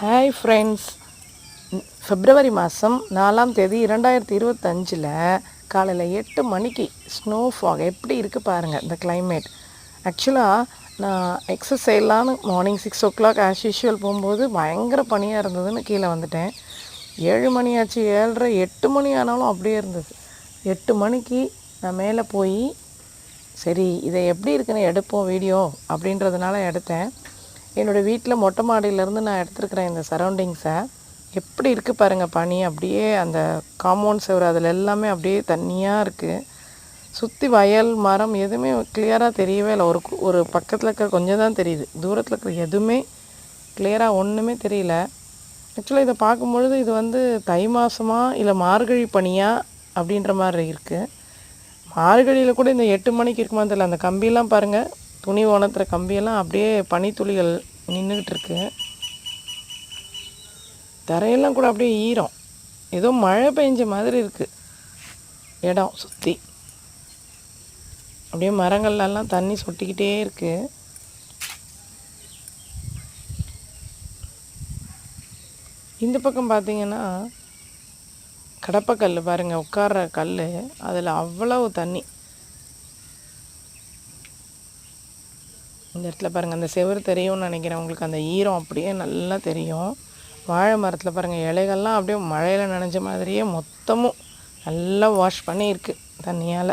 Hi friends பிப்ரவரி மாதம் நாலாம் தேதி இரண்டாயிரத்தி இருபத்தஞ்சில் காலையில் எட்டு மணிக்கு ஸ்னோ ஃபாக் எப்படி இருக்குது பாருங்கள் இந்த கிளைமேட் ஆக்சுவலாக நான் எக்ஸஸ் செய்யலான்னு morning six o'clock as usual போகும்போது பயங்கர பனியாக இருந்ததுன்னு கீழே வந்துட்டேன். ஏழு மணி ஆச்சு ஏழரை எட்டு மணி ஆனாலும் அப்படியே இருந்தது. எட்டு மணிக்கு நான் மேலே போய் சரி இதை எப்படி இருக்குன்னு எடுப்போம் வீடியோ அப்படின்றதுனால எடுத்தேன். என்னோடய வீட்டில் மொட்டை மாடியிலேருந்து நான் எடுத்திருக்கிறேன் இந்த சரௌண்டிங்ஸை எப்படி இருக்குது பாருங்கள் பனி. அப்படியே அந்த காம்பவுண்ட் செவர் அதில் எல்லாமே அப்படியே தண்ணியாக இருக்குது சுற்றி வயல் மரம் எதுவுமே கிளியராக தெரியவே இல்லை. ஒரு ஒரு பக்கத்தில் இருக்கிற கொஞ்சம் தான் தெரியுது. தூரத்தில் இருக்கிற எதுவுமே கிளியராக ஒன்றுமே தெரியல. ஆக்சுவலாக இதை பார்க்கும்பொழுது இது வந்து தை மாதமா இல்லை மார்கழி பனியா அப்படின்ற மாதிரி இருக்குது மார்கழியில் கூட இந்த எட்டு மணிக்கு இருக்குமா தெரியல. அந்த கம்பியெல்லாம் பாருங்கள் துணி உணர்த்துற கம்பியெல்லாம் அப்படியே பனித்துளிகள் நின்றுக்கிட்டு இருக்கு தரையெல்லாம் கூட அப்படியே ஈரம். ஏதோ மழை பெஞ்ச மாதிரி இருக்குது இடம் சுற்றி அப்படியே மரங்கள்லாம் தண்ணி சொட்டிக்கிட்டே இருக்குது இந்த பக்கம் பார்த்தீங்கன்னா கடப்பக்கல் பாருங்கள் உட்கார்ற கல் அதில் அவ்வளவு தண்ணி. இந்த இடத்துல பாருங்கள் அந்த செவுரு தெரியும்னு நினைக்கிறேன். உங்களுக்கு அந்த ஈரம் அப்படியே நல்லா தெரியும். வாழை மரத்தில் பாருங்கள் இலைகள்லாம் அப்படியே மழையில் நனைஞ்ச மாதிரியே மொத்தமும் நல்லா வாஷ் பண்ணியிருக்கு தண்ணியால்.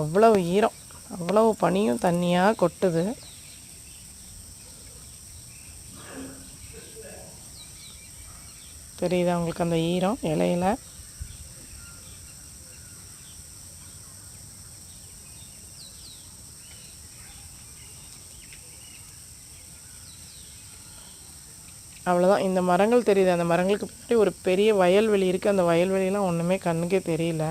அவ்வளவு ஈரம் அவ்வளவு பனியும் தண்ணியாக கொட்டுது. தெரியுதா உங்களுக்கு அந்த ஈரம் இலையில? அவ்வளோதான் இந்த மரங்கள் தெரியுது. அந்த மரங்களுக்கு பின்னாடி ஒரு பெரிய வயல்வெளி இருக்குது அந்த வயல்வெளிலாம் ஒன்றுமே கண்ணுக்கே தெரியல.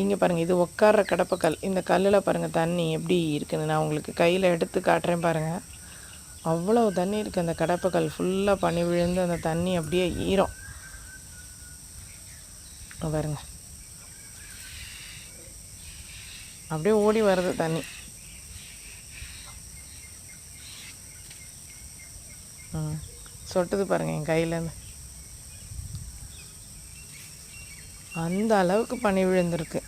இங்கே பாருங்கள் இது உட்கார்ற கடப்பக்கல் இந்த கல்லில் பாருங்கள் தண்ணி எப்படி இருக்குதுன்னு நான் உங்களுக்கு கையில் எடுத்து காட்டுறேன் பாருங்கள் அவ்வளோ தண்ணி இருக்குது அந்த கடப்பக்கல் ஃபுல்லாக பனி விழுந்து அந்த தண்ணி அப்படியே ஈரம். பாருங்க. அப்படியே ஓடி வருது தண்ணி. ம் சொட்டுது பாருங்க என் கையிலேருந்து அந்த அளவுக்கு பனி விழுந்திருக்கு.